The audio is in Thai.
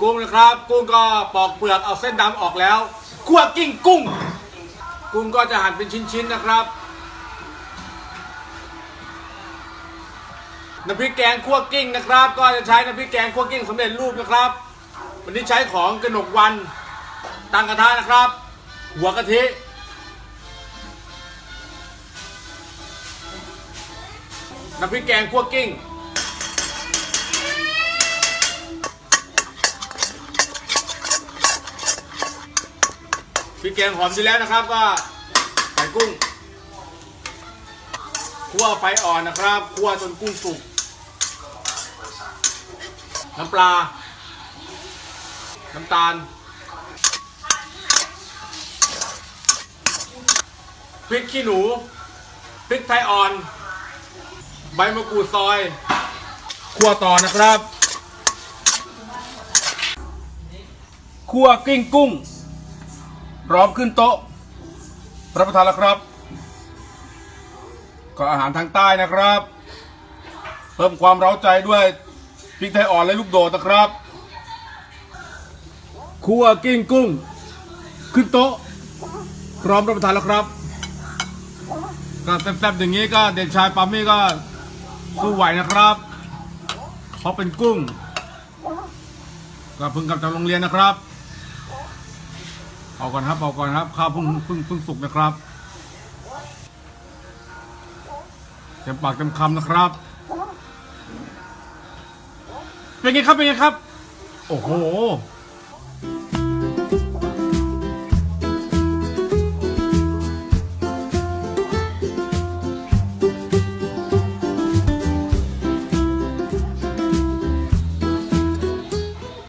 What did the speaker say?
กุ้งนะครับ กุ้งก็ปอกเปลือกเอาเส้นดำออกแล้วคั่วกิ้งกุ้ง กุ้งก็จะหั่นเป็นชิ้นๆนะครับน้ำพริกแกงคั่วกิ้งนะครับ ก็จะใช้น้ำพริกแกงคั่วกิ้งสำเร็จรูปนะครับ วันนี้ใช้ของกระหนกวันตั้งกระทะนะครับ หัวกะทิน้ำพริกแกงคั่วกิ้ง พริกแกงหอมดีแล้วนะครับก็ใส่กุ้งคั่วไฟอ่อนนะครับคั่วจนกุ้งสุก น้ำปลา น้ำตาลพริกขี้หนูพริกไทยอ่อน ใบมะกรูดซอยคั่วต่อนะครับคั่วกิ้งกุ้ง พร้อมขึ้นโต๊ะรับประทานแล้วครับ ก็อาหารทางใต้นะครับ เพิ่มความเร้าใจด้วยพริกไทยอ่อนและลูกโดดนะครับคั่วกิ้งกุ้ง ขึ้นโต๊ะ พร้อมรับประทานแล้วครับก็แซ่บๆอย่างนี้ก็เด็กชายปามี่ก็สู้ไหวนะครับ เพราะเป็นกุ้ง ก็เพิ่งกลับจากโรงเรียนนะครับ เอาก่อนครับเอาก่อนครับข้าวเพิ่งเพิ่งเพิ่งสุกนะครับเต็มปากเต็มคำนะครับ เป็นไงครับเป็นไงครับ โอ้โห